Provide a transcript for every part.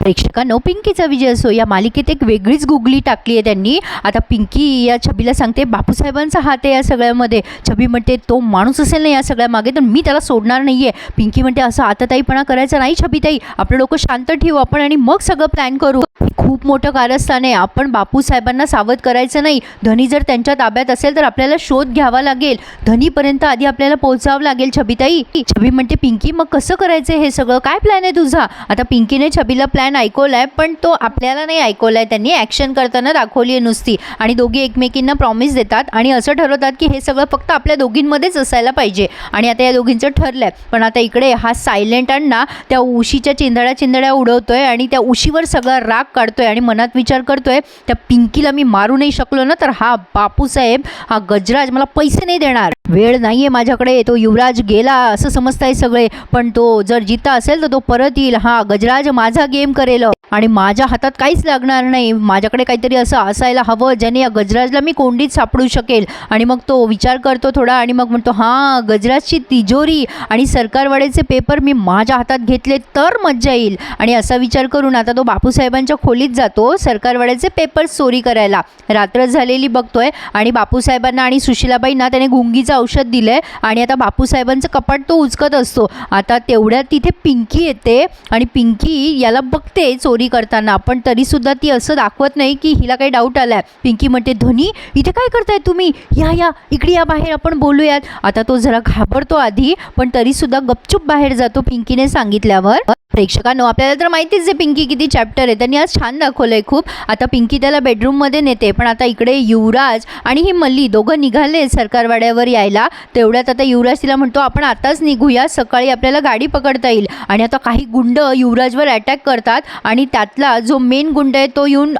प्रेक्षकांनो पिंकीचा विजय असो या मालिकेत एक वेगळीच गुगली टाकली आहे त्यांनी. आता पिंकी या छबीला सांगते बापूसाहेबांचा हात आहे या सगळ्यामध्ये. छबी म्हणते तो माणूस असेल ना या सगळ्या मागे तर मी त्याला सोडणार नाही आहे पिंकी म्हणते असं आताताईपणा करायचा नाही छबीताई. आपलं लोक शांत ठेवू आपण आणि मग सगळं प्लॅन करू. खूप मोठं कारस्थान आहे. आपण बापूसाहेबांना सावध करायचं नाही. धनी जर त्यांच्या ताब्यात असेल तर आपल्याला शोध घ्यावा लागेल. धनीपर्यंत आधी आपल्याला पोहोचावं लागेल छबीताई. छबी म्हणते पिंकी मग कसं करायचं हे सगळं? काय प्लॅन आहे तुझा? आता पिंकीने छबीला प्लॅन न ऐकवला आहे पण तो आपल्याला नाही ऐकवला आहे त्यांनी ॲक्शन करताना दाखवली आहे नुसती. आणि दोघी एकमेकींना प्रॉमिस देतात आणि असं ठरवतात की हे सगळं फक्त आपल्या दोघींमध्येच असायला पाहिजे. आणि आता या दोघींचं ठरलं आहे पण आता इकडे हा सायलेंट अण्णा त्या उशीच्या चिंधड्या चिंधड्या आहे आणि त्या उशीवर सगळा राग काढतो आहे आणि मनात विचार करतो आहे त्या पिंकीला मी मारू नाही शकलो ना तर हा बापूसाहेब हा गजराज मला पैसे नाही देणार. वेळ नाही आहे माझ्याकडे तो युवराज गेला असं समजताय सगळे. पण तो जर जिता असेल तर तो परत येईल. हा गजराज माझा गेम करेल. आणि माझ्या हातात काहीच लागणार नाही. माझ्याकडे काहीतरी असं असायला हवं ज्याने या गजराजला मी कोंडीत सापडू शकेल. आणि मग तो विचार करतो थोडा आणि मग म्हणतो हां गजराजची तिजोरी आणि सरकारवाड्याचे पेपर मी माझ्या हातात घेतले तर मज्जा येईल. आणि असा विचार करून आता तो बापूसाहेबांच्या खोलीत जातो सरकारवाड्याचे पेपर चोरी करायला. रात्र झालेली बघतोय आणि बापूसाहेबांना आणि सुशिलाबाईंना त्याने गुंगीचं औषध दिलं आहे आणि आता बापूसाहेबांचं कपाट तो उचकत असतो. आता तेवढ्यात तिथे पिंकी येते आणि पिंकी याला बघते चोरी करताना. पण तरीसुद्धा ती असं दाखवत नाही की हिला काही डाऊट आलाय. पिंकी म्हणते धनी इथे काय करताय तुम्ही? या या इकडे या बाहेर आपण बोलूयात. आता तो जरा घाबरतो आधी पण तरीसुद्धा गपचूप बाहेर जातो पिंकीने सांगितल्यावर. प्रेक्षकांनो आपल्याला तर माहितीच आहे पिंकी किती चॅप्टर आहे. त्यांनी आज छान दाखवलं आहे खूप. आता पिंकी त्याला बेडरूममध्ये नेते पण आता इकडे युवराज आणि ही मल्ली दोघं निघाले सरकारवाड्यावर यायला. तेवढ्यात आता युवराज तिला म्हणतो आपण आताच निघूया सकाळी आपल्याला गाडी पकडता येईल. आणि आता काही गुंड युवराजवर अटॅक करतात आणि त्यातला जो मेन गुंड आहे तो येऊन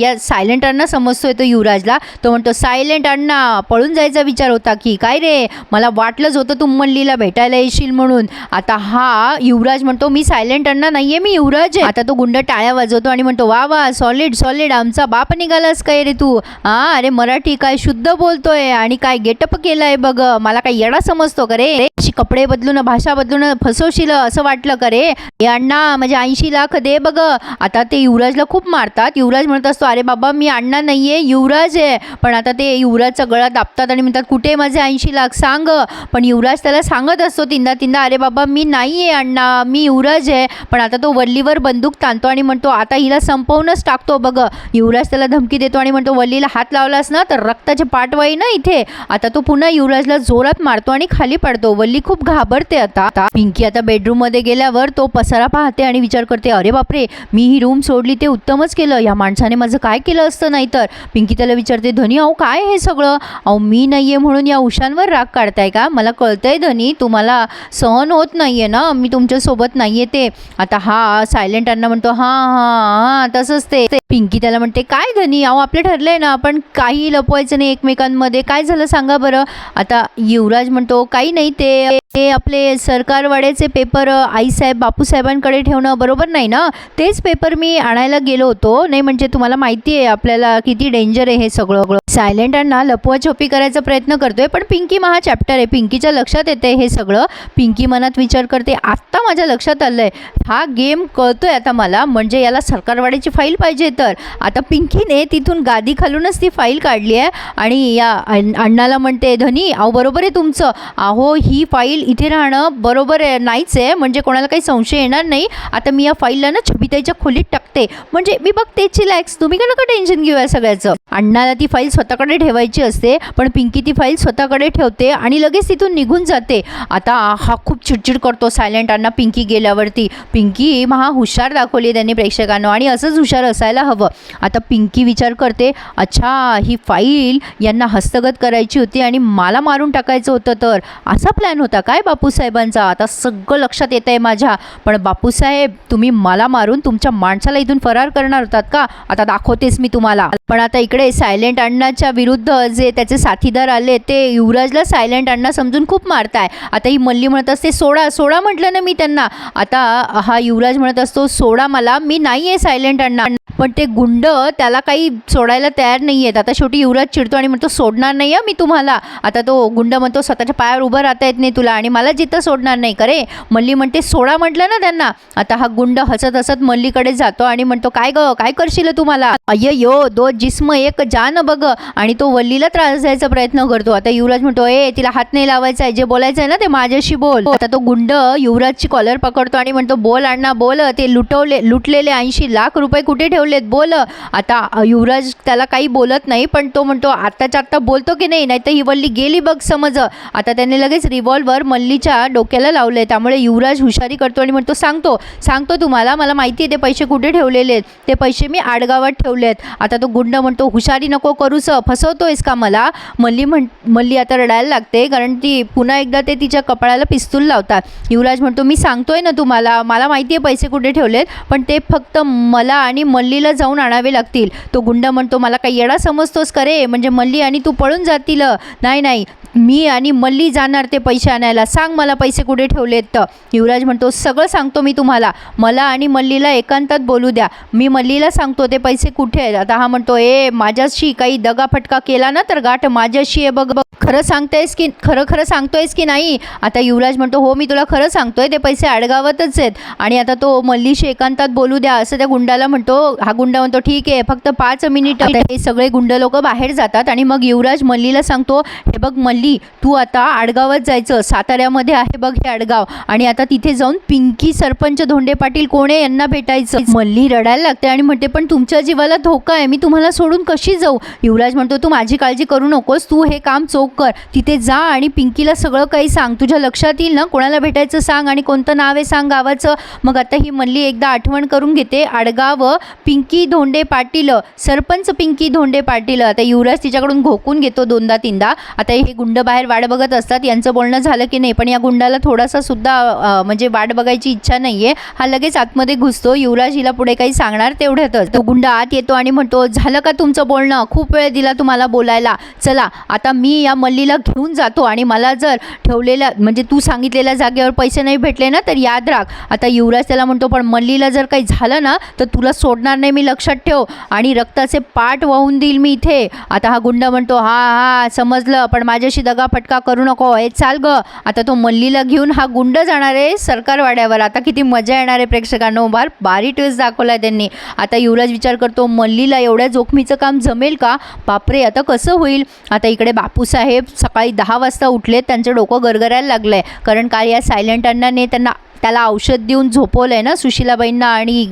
या सायलेंट अण्णा समजतोय तो युवराजला. तो म्हणतो सायलेंट अण्णा पळून जायचा विचार होता की काय रे मला वाटलंच होतं तू मल्लीला भेटायला येशील म्हणून. आता हा युवराज म्हणतो मी सायलेंट अण्णा नाहीये मी युवराज आहे. आता तो गुंड टाळ्या वाजवतो आणि म्हणतो वा वा सॉलिड सॉलिड आमचा बाप निघालास काय रे तू? हा अरे मराठी काय शुद्ध बोलतोय आणि काय गेटअप केलाय बघ मला काय येडा समजतो का रे? कपडे बदलून भाषा बदलून फसवशील असं वाटलं का रे? अण्णा म्हणजे ऐंशी लाख दे बघ आता ते युवराजला खूप मारतात. युवराज म्हणत असतो अरे बाबा मी अण्णा नाहीये युवराज आहे. पण आता ते युवराजचा गळा दाबतात आणि म्हणतात कुठे माझे ऐंशी लाख? सांग. पण युवराज त्याला सांगत असतो तीनदा तीनदा अरे बाबा मी नाही आहे अण्णा मी युवराज आहे. पण आता तो वल्लीवर बंदूक ताणतो आणि म्हणतो आता हिला संपवूनच टाकतो बघ. युवराज त्याला धमकी देतो आणि म्हणतो वल्लीला हात लावलास ना तर रक्ताचे पाठवाई ना इथे. आता तो पुन्हा युवराजला जोरात मारतो आणि खाली पडतो. वल्ली खूप घाबरते आता. आता पिंकी आता बेडरूममध्ये गेल्यावर तो पसारा पाहते आणि विचार करते अरे बापरे मी ही रूम सोडली ते उत्तमच केलं. या माणसाने माझं काय केलं असतं नाही तर पिंकी त्याला विचारते धनी अहो काय हे सगळं? अहो मी नाहीये म्हणून या उशांवर राग काढताय का? मला कळतंय धनी तुम्हाला सहन होत नाहीये ना? मी तुमच्यासोबत नाहीये ते. आता हा सायलेंट अण्णा म्हणतो हां हां हां तसंच ते. पिंकी त्याला म्हणते काय धनी? अहो आपलं ठरलंय ना आपण काही लपवायचं नाही एकमेकांमध्ये. काय झालं सांगा बरं? आता युवराज म्हणतो काही नाही ते ते आपले सरकारवाड्याचे पेपर आईसाहेब बापूसाहेबांकडे ठेवणं बरोबर नाही ना? तेच पेपर मी आणायला गेलो होतो. नाही म्हणजे तुम्हाला माहिती आहे आपल्याला किती डेंजर आहे हे सगळं सायलेंट अण्णा लपवाछपी करायचा प्रयत्न करतोय पण पिंकी महा चॅप्टर आहे. पिंकीच्या लक्षात येते हे सगळं. पिंकी मनात विचार करते आत्ता माझ्या लक्षात आलंय. हा गेम कळतोय आता मला. म्हणजे याला सरकारवाड्याची फाईल पाहिजे तर. आता पिंकीने तिथून गादी खालूनच ती फाईल काढली आहे. आणि या अण्णाला म्हणते धनी अहो बरोबर आहे तुमचं. अहो ही फाईल इथे राहणं बरोबर आहे नाहीच आहे. म्हणजे कोणाला काही संशय येणार नाही. आता मी या फाईलला ना छबिताईच्या खोलीत टाकते. म्हणजे मी बघ तेची लॅक्स तुम्ही का नका टेन्शन घेऊया सगळ्याचं? अण्णाला ती फाईल स्वतःकडे ठेवायची असते पण पिंकी ती फाईल स्वतःकडे ठेवते आणि लगेच तिथून निघून जाते. आता हा खूप चिडचिड करतो सायलेंट पिंकी गेल्यावरती. पिंकी महा हुशार दाखवली त्यांनी प्रेक्षकांना आणि असंच हुशार असायला हवं. आता पिंकी विचार करते अच्छा ही फाईल यांना हस्तगत करायची होती आणि मला मारून टाकायचं होतं तर? असा प्लॅन होता काय बापूसाहेबांचा? आता सगळं लक्षात येत आहे माझ्या. पण बापूसाहेब तुम्ही मला मारून तुमच्या माणसाला इथून फरार करणार होतात का? आता दाखवतेच मी तुम्हाला. पण आता इकडे सायलेंट अण्णाच्या विरुद्ध जे त्याचे साथीदार आले ते युवराजला सायलेंट अण्णा समजून खूप मारताय. आता ही मल्ली म्हणत असते सोडा सोडा म्हटलं ना मी त्यांना. आता हा युवराज म्हणत असतो सोडा मला मी नाही आहे सायलेंट अण्णा. पण ते गुंड त्याला काही सोडायला तयार नाही आहेत आता शेवटी युवराज चिडतो आणि म्हणतो सोडणार नाही आहे मी तुम्हाला. आता तो गुंड म्हणतो स्वतःच्या पायावर उभं राहता येत नाही तुला आणि मला जिथं सोडणार नाही. करे मल्ली म्हणते सोडा म्हटलं ना त्यांना. आता हा गुंड हसत हसत मल्लीकडे जातो आणि म्हणतो काय ग काय करशील तुम्हाला अय्यो यो दो जिस्म एक जान बघ. आणि तो वल्लीला त्रास द्यायचा प्रयत्न करतो. आता युवराज म्हणतो ए तिला हात नाही लावायचा आहे जे बोलायचं आहे ना ते माझ्याशी बोल. आता तो गुंड युवराजची कॉलर पकडतो आणि म्हणतो बोल अण्णा बोल ते लुटवले लुटलेले ऐंशी लाख रुपये कुठे ठेवलेत बोल. आता युवराज त्याला काही बोलत नाही पण तो म्हणतो आत्ताच्या आत्ता बोलतो की नाही? नाही तर ही वल्ली गेली बघ समज. आता त्याने लगेच रिव्हॉल्वर मल्लीच्या डोक्याला लावले त्यामुळे युवराज हुशारी करतो आणि म्हणतो सांगतो सांगतो तुम्हाला मला माहिती आहे ते पैसे कुठे ठेवलेले आहेत? ते पैसे मी आडगावात ठेवले आहेत आता तो गुंड म्हणतो हुशारी नको करूस फसवतोयस का मला? मल्ली म्हण मल्ली आता रडायला लागते कारण ती पुन्हा एकदा ते तिच्या कपाळाला पिस्तूल लावतात. युवराज म्हणतो मी सांगतोय ना तुम्हाला मला माहिती आहे पैसे कुठे ठेवलेत पण ते फक्त मला आणि मल्लीला जाऊन आणावे लागतील. तो गुंड म्हणतो मला काही येडा समजतोस का रे? म्हणजे मल्ली आणि तू पळून जातील. नाही नाही मी आणि मल्ली जाणार ते पैसे आणायला. सांग मला पैसे कुठे ठेवलेत. तर युवराज म्हणतो सगळं सांगतो मी तुम्हाला. मला आणि मल्लीला एकांतात बोलू द्या. मी मल्लीला सांगतो ते पैसे कुठे आहेत. आता हा म्हणतो ए माझ्याशी काही दगाफटका केला ना तर गाठ माझ्याशी आहे बघ बघ. खरं सांगतायस की खरं खरं सांगतोयस की नाही? आता युवराज म्हणतो हो मी तुला खरं सांगतोय ते पैसे आडगावातच आहेत. आणि आता तो मल्लीशी एकांतात बोलू द्या असं त्या गुंडाला म्हणतो. हा गुंडा म्हणतो ठीक आहे फक्त पाच मिनिट हे सगळे गुंड लोक बाहेर जातात आणि मग युवराज मल्लीला सांगतो हे बघ मल्ली तू आता आडगावात जायचं. साताऱ्यामध्ये आहे बघ हे आडगाव आणि आता तिथे जाऊन पिंकी सरपंच धोंडे पाटील कोणे यांना भेटायचं. मल्ली रडायला लागते आणि म्हणते पण तुमच्या जीवाला धोका आहे मी तुम्हाला सोडून कशी जाऊ? युवराज म्हणतो तू माझी काळजी करू नकोस तू हे काम चोख कर. तिथे जा आणि पिंकीला सगळं काही सांग. तुझ्या लक्षात येईल ना? कोणाला भेटायचं सांग आणि कोणतं नाव आहे सांग गावाचं. मग आता ही मल्ली एकदा आठवण करून घेते. आडगाव पिंकी धोंडे पाटील सरपंच पिंकी धोंडे पाटील. आता युवराज तिच्याकडून घोकून घेतो दोनदा तीनदा. आता हे गुंड बाहेर वाट बघत असतात. यांचं बोलणं झालं की नाही पण या गुंडाला थोडासा सुद्धा म्हणजे वाट बघायची इच्छा नाही आहे हा लगेच आतमध्ये घुसतो. युवराज हिला पुढे काही सांगणार तेवढ्यातच. तो गुंड आत येतो आणि म्हणतो झालं का तुमचं बोलणं? खूप वेळ दिला तुम्हाला बोलायला चला आता मी या मल्लीला घेऊन जातो आणि मला जर ठेवलेल्या म्हणजे तू सांगितलेल्या जागेवर पैसे नाही भेटले ना तर याद राख. आता युवराज त्याला म्हणतो पण मल्लीला जर काही झालं ना तर तुला सोडणार नाही मी लक्षात ठेव. आणि रक्ताचे पाठ वाहून देईल मी इथे. आता हा गुंड म्हणतो हा हा समजलं पण माझ्याशी दगाफटका करू नको. हे चाल ग. आता तो मल्लीला घेऊन हा गुंड जाणार आहे सरकारवाड्यावर. आता किती मजा येणार आहे प्रेक्षकांनो. बार बारी ट्विस्ट दाखवला आहे त्यांनी. आता युवराज विचार करतो मल्लीला एवढ्या जोखमीचं काम जमेल का? बापरे आता कसं होईल? आता इकडे बापूसाहेब सकाळी दहा वाजता उठले त्यांचं डोकं गरगरायला लागलं आहे कारण काल या सायलेंट अण्णाने त्यांना त्याला औषध देऊन झोपवलं आहे ना सुशीलाबाईंना आणि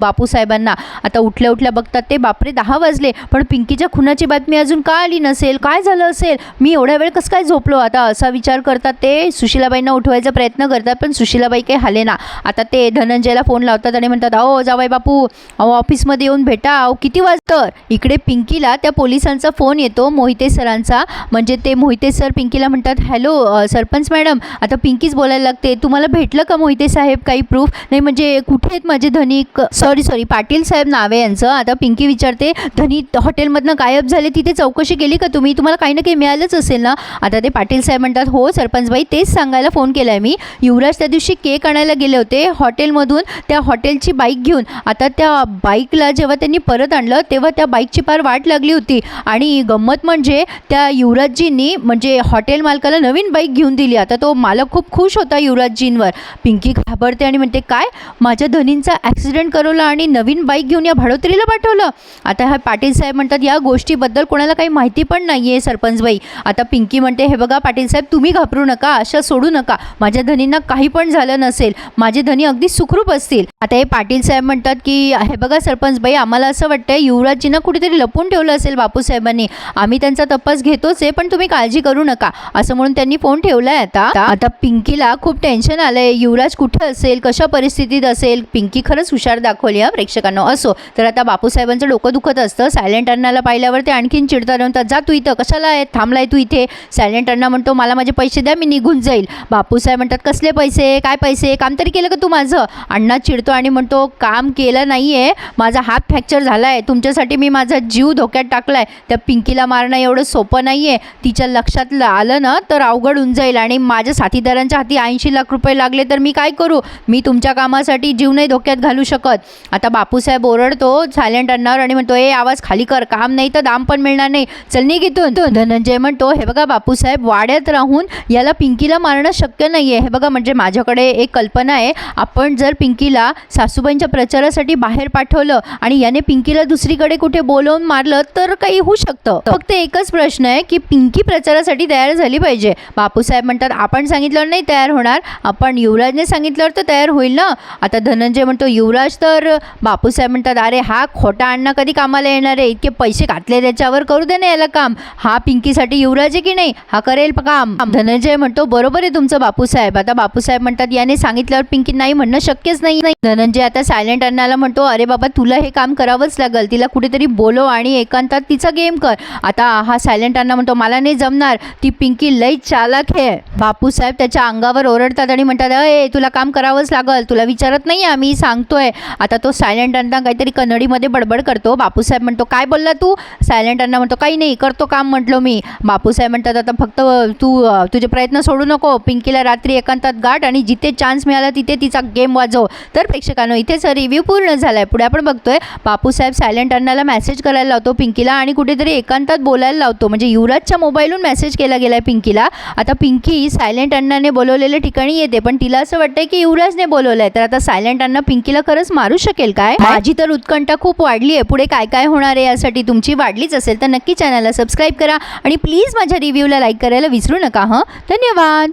बापूसाहेबांना. आता उठल्या उठल्या बघतात ते बापरे दहा वाजले. पण पिंकीच्या खुनाची बातमी अजून का आली नसेल? काय झालं असेल? मी एवढ्या वेळ कसं काय झोपलो? आता असा विचार करतात ते. सुशीलाबाईंना उठवायचा प्रयत्न करतात पण सुशीलाबाई काही हाले ना. आता ते धनंजयला फोन लावतात आणि म्हणतात अहो जावाई बापू अहो ऑफिसमध्ये येऊन भेटा. अहो किती वाजतं? इकडे पिंकीला त्या पोलिसांचा फोन येतो मोहिते सरांचा. म्हणजे ते मोहिते सर पिंकीला म्हणतात हॅलो सरपंच मॅडम आता पिंकीच बोलायला लागते. तुम्हाला भेटलं का मोहिते साहेब काही प्रूफ नाही म्हणजे कुठे आहेत माझे धनिक? सॉरी सॉरी पाटील साहेब नावे यांचं. आता पिंकी विचारते धनी हॉटेलमधनं गायब झाले तिथे चौकशी केली का तुम्ही? तुम्हाला काही ना काही मिळालंच असेल ना? आता ते पाटील साहेब म्हणतात हो सरपंचबाई तेच सांगायला फोन केला आहे मी. युवराज त्या दिवशी केक आणायला गेले होते हॉटेलमधून त्या हॉटेलची बाईक घेऊन आता त्या बाईकला जेव्हा त्यांनी परत आणलं तेव्हा त्या बाईकची फार वाट लागली होती. आणि गंमत म्हणजे त्या युवराजजींनी म्हणजे हॉटेल मालकाला नवीन बाईक घेऊन दिली. आता तो मालक खूप खुश होता युवराजजींवर. पिंकी घाबरते आणि म्हणते काय? माझ्या धनींचा ॲक्सिडेंट करवला आणि नवीन बाईक घेऊन या भाडोत्रीला पाठवलं? आता हा पाटील साहेब म्हणतात या गोष्टीबद्दल कोणाला काही माहिती पण नाही आहे सरपंचबाई आता पिंकी म्हणते हे बघा पाटील साहेब तुम्ही घाबरू नका अशा सोडू नका. माझ्या धनींना काही पण झालं नसेल माझे धनी अगदी सुखरूप असतील. आता हे पाटील साहेब म्हणतात की हे बघा सरपंच बाई आम्हाला असं वाटतंय युवराजजींना कुठेतरी लपून ठेवलं असेल बापूसाहेबांनी. आम्ही त्यांचा तपास घेतोच आहे पण तुम्ही काळजी करू नका. असं म्हणून त्यांनी फोन ठेवला आहे आता. आता पिंकीला खूप टेन्शन आलंय. युवराज कुठे असेल? कशा परिस्थितीत असेल? पिंकी खरंच हुशार दाखवली हा प्रेक्षकांना. असो तर आता बापूसाहेबांचं डोकं दुखत असतं. सायलेंट अण्णाला पाहिल्यावर ते आणखीन चिडतात म्हणतात जा तू इथं कशाला आहे? थांबलाय तू इथे. सायलेंट अण्णा म्हणतो मला माझे पैसे द्या मी निघून जाईल. बापूसाहेब म्हणतात कसले पैसे? काय पैसे? काम तरी केलं का तू माझं? अण्णा चिडतो येतो आणि म्हणतो काम केलं नाही आहे माझा हात फ्रॅक्चर झाला आहे तुमच्यासाठी मी माझा जीव धोक्यात टाकला आहे त्या पिंकीला मारणं एवढं सोपं नाही आहे तिच्या लक्षात आलं ना तर अवघड होऊन जाईल आणि माझ्या साथीदारांच्या हाती ऐंशी लाख रुपये लागले तर मी काय करू? मी तुमच्या कामासाठी जीव नाही धोक्यात घालू शकत. आता बापूसाहेब ओरडतो सायलेंट अन्नावर आणि म्हणतो ए आवाज खाली कर काम नाही तर दाम पण मिळणार नाही. चल नाही घेतून धनंजय म्हणतो हे बघा बापूसाहेब वाड्यात राहून याला पिंकीला मारणं शक्य नाही आहे हे बघा म्हणजे माझ्याकडे एक कल्पना आहे. आपण जर पिंकीला सासूबाईंच्या प्रचारासाठी बाहेर पाठवलं आणि याने पिंकीला दुसरीकडे कुठे बोलवून मारलं तर काही होऊ शकतं. फक्त एकच प्रश्न आहे की पिंकी प्रचारासाठी तयार झाली पाहिजे. बापूसाहेब म्हणतात आपण सांगितलं नाही तयार होणार. आपण युवराजने सांगितल्यावर तर तयार होईल ना? आता धनंजय म्हणतो युवराज तर बापूसाहेब म्हणतात अरे हा खोटा अण्णा कधी कामाला येणार आहे? इतके पैसे घातले त्याच्यावर करू दे ना याला काम. हा पिंकीसाठी युवराज आहे की नाही? हा करेल काम. धनंजय म्हणतो बरोबर आहे तुमचं बापूसाहेब. आता बापूसाहेब म्हणतात याने सांगितल्यावर पिंकी नाही म्हणणं शक्यच नाही नाही. धनंजय आता सायलेंट अन्नाला म्हणतो अरे बाबा तुला हे काम करावंच लागेल. तिला कुठेतरी बोलव आणि एकांतात तिचा गेम कर. आता हा सायलेंट अण्णा म्हणतो मला नाही जमणार. ती पिंकी लई चालाक आहे. बापूसाहेब त्याच्या अंगावर ओरडतात आणि म्हणतात अय तुला काम करावंच लागल. तुला विचारत नाही आम्ही सांगतोय. आता तो सायलेंट अण्णा काहीतरी कन्नडीमध्ये बडबड करतो. बापूसाहेब म्हणतो काय बोलला तू? सायलेंट अण्णा म्हणतो काही नाही करतो काम म्हटलो मी. बापूसाहेब म्हणतात आता फक्त तू तुझे प्रयत्न सोडू नको. पिंकीला रात्री एकांतात गाठ आणि जिथे चान्स मिळाला तिथे तिचा गेम वाजव. तर प्रेक्षकांनो इथेच रिव्ह्यू पूर्ण झाला आहे पुढे आपण बघतोय बापूसाहेब सायलेंट अण्णाला मेसेज करायला लावतो पिंकीला आणि कुठेतरी एकांतात बोलायला लावतो. म्हणजे युवराजच्या मोबाईलहून मेसेज केला गेला आहे पिंकीला. आता पिंकी सायलेंट अण्णाने बोलवलेल्या ठिकाणी येते पण तिला असं वाटतंय की युवराजने बोलवलंय. तर आता सायलेंट अण्णा पिंकीला खरंच मारू शकेल काय? माझी तर उत्कंठा खूप वाढली आहे. पुढे काय काय होणार आहे यासाठी तुमची वाढलीच असेल तर नक्की चॅनलला सबस्क्राईब करा. आणि प्लीज माझ्या रिव्ह्यूला लाईक करायला विसरू नका हं? धन्यवाद.